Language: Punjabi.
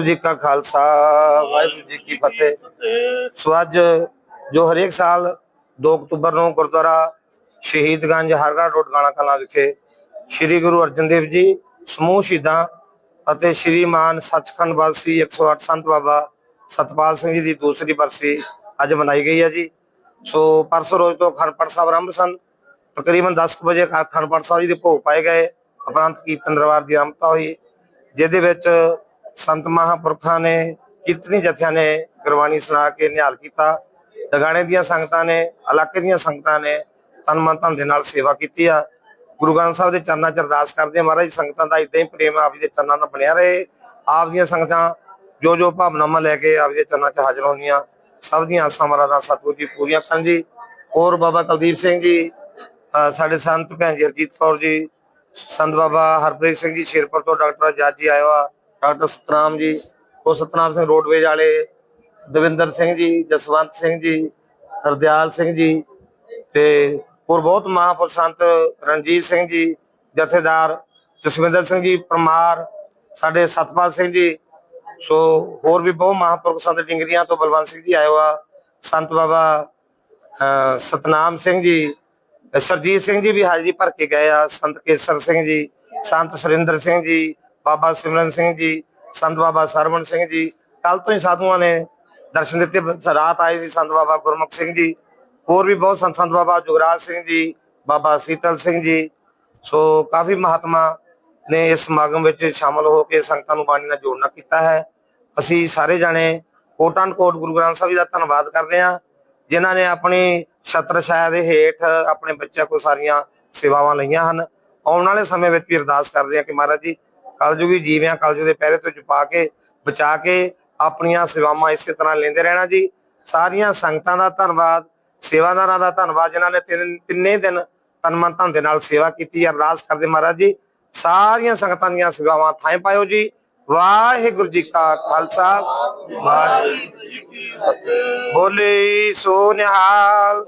ਵਾਹਿਗੁਰੂ ਜੀ ਕਾ ਖਾਲਸਾ, ਵਾਹਿਗੁਰੂ ਜੀ ਕੀ ਫਤਿਹ। ਸੋ ਅੱਜ ਜੋ ਹਰੇਕ ਸਾਲ 2 ਅਕਤੂਬਰ ਨੂੰ ਗੁਰਦੁਆਰਾ ਸ਼ਹੀਦਗੰਜ ਹਰਗਾ ਰੋਡ ਗਾਣਾ ਕਲਾਂ ਵਿਖੇ ਸ੍ਰੀ ਗੁਰੂ ਅਰਜਨ ਦੇਵ ਜੀ ਸਮੂਹ ਸ਼ਹੀਦਾਂ ਅਤੇ ਸ੍ਰੀ ਸੱਚਖੰਡ ਵਾਸੀ 108 ਸੰਤ ਬਾਬਾ ਸਤਪਾਲ ਸਿੰਘ ਜੀ ਦੀ ਦੂਸਰੀ ਬਰਸੀ ਅੱਜ ਮਨਾਈ ਗਈ ਹੈ ਜੀ। ਸੋ ਪਰਸੋਂ ਰੋਜ਼ ਤੋਂ ਖੰਡਪੜ ਸਾਹਿਬ ਆਰੰਭ ਸਨ। ਤਕਰੀਬਨ 10 ਵਜੇ ਖ- ਖੰਡਪੜ ਸਾਹਿਬ ਜੀ ਦੇ ਭੋਗ ਪਾਏ ਗਏ। ਉਪਰੰਤ ਕੀਰਤਨ ਦਰਬਾਰ ਦੀ ਆਰੰਭਤਾ ਹੋਈ। ਜਿਹਦੇ ਵਿੱਚ ਸੰਤ ਮਹਾਂਪੁਰਖਾਂ ਨੇ ਕਿਤਨੀ ਜਥਿਆਂ ਨੇ ਗੁਰਬਾਣੀ ਸੁਣਾ ਕੇ ਨਿਹਾਲ ਕੀਤਾ। ਲਗਾਣੇ ਦੀਆਂ ਸੰਗਤਾਂ ਨੇ, ਇਲਾਕੇ ਦੀਆਂ ਸੰਗਤਾਂ ਨੇ ਤਨ ਮਨ ਧਨ ਦੇ ਨਾਲ ਸੇਵਾ ਕੀਤੀ ਆ। ਗੁਰੂ ਗ੍ਰੰਥ ਸਾਹਿਬ ਦੇ ਚਰਨਾਂ 'ਚ ਅਰਦਾਸ ਕਰਦੇ ਮਹਾਰਾਜ, ਸੰਗਤਾਂ ਦਾ ਇਦਾਂ ਹੀ ਪ੍ਰੇਮ ਆਪ ਜੀ ਦੇ ਚਰਨਾਂ ਨਾਲ ਬਣਿਆ ਰਹੇ। ਆਪ ਦੀਆਂ ਸੰਗਤਾਂ ਜੋ ਜੋ ਭਾਵਨਾਵਾਂ ਲੈ ਕੇ ਆਪ ਜੀ ਦੇ ਚਰਨਾਂ 'ਚ ਹਾਜ਼ਰ ਹੋਣੀਆਂ। ਸਭ ਦੀਆਂ ਆਸਾਂ ਮਰਾਦਾਂ ਸਤਿਗੁਰੂ ਜੀ ਪੂਰੀਆਂ ਕਰਨ ਜੀ। ਹੋਰ ਬਾਬਾ ਕੁਲਦੀਪ ਸਿੰਘ ਜੀ ਸਾਡੇ ਸੰਤ ਭੈਣ ਜੀ ਹਰਜੀਤ ਕੌਰ ਜੀ, ਸੰਤ ਬਾਬਾ ਹਰਪ੍ਰੀਤ ਸਿੰਘ ਜੀ, ਸ਼ੇਰਪੁਰ ਤੋਂ ਡਾਕਟਰ ਆਜ਼ਾਦ ਜੀ ਆਇਆ ਵਾ ਡਾਕਟਰ ਸਤਨਾਮ ਜੀ, ਉਹ ਸਤਨਾਮ ਸਿੰਘ ਰੋਡਵੇਜ ਵਾਲੇ, ਦਵਿੰਦਰ ਸਿੰਘ ਜੀ, ਜਸਵੰਤ ਸਿੰਘ ਜੀ, ਹਰਦਿਆਲ ਸਿੰਘ ਜੀ ਤੇ ਹੋਰ ਬਹੁਤ ਮਹਾਂਪੁਰਖ ਸੰਤ ਰਣਜੀਤ ਸਿੰਘ ਜੀ, ਜਥੇਦਾਰ ਜਸਵਿੰਦਰ ਸਿੰਘ ਜੀ, ਪਰਮਾਰ, ਸਾਡੇ ਸਤਪਾਲ ਸਿੰਘ ਜੀ, ਸੋ ਹੋਰ ਵੀ ਬਹੁਤ ਮਹਾਂਪੁਰਖ ਸੰਤ ਡਿੰਗਰੀਆਂ ਤੋਂ ਬਲਵੰਤ ਸਿੰਘ ਜੀ ਆਏ ਵਾ ਸੰਤ ਬਾਬਾ ਅਹ ਸਤਨਾਮ ਸਿੰਘ ਜੀ ਸਰਜੀਤ ਸਿੰਘ ਜੀ ਵੀ ਹਾਜ਼ਰੀ ਭਰ ਕੇ ਗਏ ਆ। ਸੰਤ ਕੇਸਰ ਸਿੰਘ ਜੀ, ਸੰਤ ਸੁਰਿੰਦਰ ਸਿੰਘ ਜੀ ਬਾਬਾ ਸਿਮਰਨ ਸਿੰਘ ਜੀ, ਸੰਤ ਬਾਬਾ ਸਰਵਣ ਸਿੰਘ ਜੀ ਕੱਲ ਤੋਂ ਹੀ ਸਾਧੂਆਂ ਨੇ ਦਰਸ਼ਨ ਦਿੱਤੇ, ਰਾਤ ਆਏ ਸੀ ਸੰਤ ਬਾਬਾ ਗੁਰਮੁਖ ਸਿੰਘ ਜੀ, ਹੋਰ ਵੀ ਬਹੁਤ ਸੰਤ ਸੰਤ ਬਾਬਾ ਜੁਗਰਾਜ ਸਿੰਘ ਜੀ, ਬਾਬਾ ਸੀਤਲ ਸਿੰਘ ਜੀ। ਸੋ ਕਾਫੀ ਮਹਾਤਮਾ ਨੇ ਇਸ ਸਮਾਗਮ ਵਿੱਚ ਸ਼ਾਮਲ ਹੋ ਕੇ ਸੰਗਤਾਂ ਨੂੰ ਬਾਣੀ ਨਾਲ ਜੋੜਨਾ ਕੀਤਾ ਹੈ। ਅਸੀਂ ਸਾਰੇ ਜਾਣੇ ਕੋਟਾਂ ਕੋਟ ਗੁਰੂ ਗ੍ਰੰਥ ਸਾਹਿਬ ਜੀ ਦਾ ਧੰਨਵਾਦ ਕਰਦੇ ਹਾਂ, ਜਿਨ੍ਹਾਂ ਨੇ ਆਪਣੀ ਛਤਰ ਛਾਇਆ ਦੇ ਹੇਠ ਆਪਣੇ ਬੱਚਿਆਂ ਕੋਲ ਸਾਰੀਆਂ ਸੇਵਾਵਾਂ ਲਈਆਂ ਹਨ। ਆਉਣ ਵਾਲੇ ਸਮੇਂ ਵਿੱਚ ਵੀ ਅਰਦਾਸ ਕਰਦੇ ਹਾਂ ਕਿ ਮਹਾਰਾਜ ਜੀ ਕਲਯੁਗੀ ਜੀਵਿਆਂ ਕਲਯੁਗ ਦੇ ਪਹਿਰੇ ਤੋਂ ਛੁਪਾ ਕੇ, ਬਚਾ ਕੇ ਆਪਣੀਆਂ ਸੇਵਾਵਾਂ ਇਸੇ ਤਰ੍ਹਾਂ ਲੈਂਦੇ ਰਹਿਣਾ ਜੀ। ਸਾਰੀਆਂ ਸੰਗਤਾਂ ਦਾ ਧੰਨਵਾਦ, ਸੇਵਾਦਾਰਾਂ ਦਾ ਧੰਨਵਾਦ, ਜਿਨ੍ਹਾਂ ਨੇ ਤਿੰਨੇ ਦਿਨ ਤਨ ਧਨ ਦੇ ਨਾਲ ਸੇਵਾ ਕੀਤੀ ਅਰਦਾਸ ਕਰਦੇ ਮਹਾਰਾਜ ਜੀ। ਸਾਰੀਆਂ ਸੰਗਤਾਂ ਦੀਆਂ ਸੇਵਾਵਾਂ ਥਾਂ ਪਾਇਓ ਜੀ। ਵਾਹਿਗੁਰੂ ਜੀ ਕਾ ਖਾਲਸਾ, ਵਾਹਿਗੁਰੂ ਜੀ ਕੀ ਫਤਿਹ। ਬੋਲੇ ਸੋ ਨਿਹਾਲ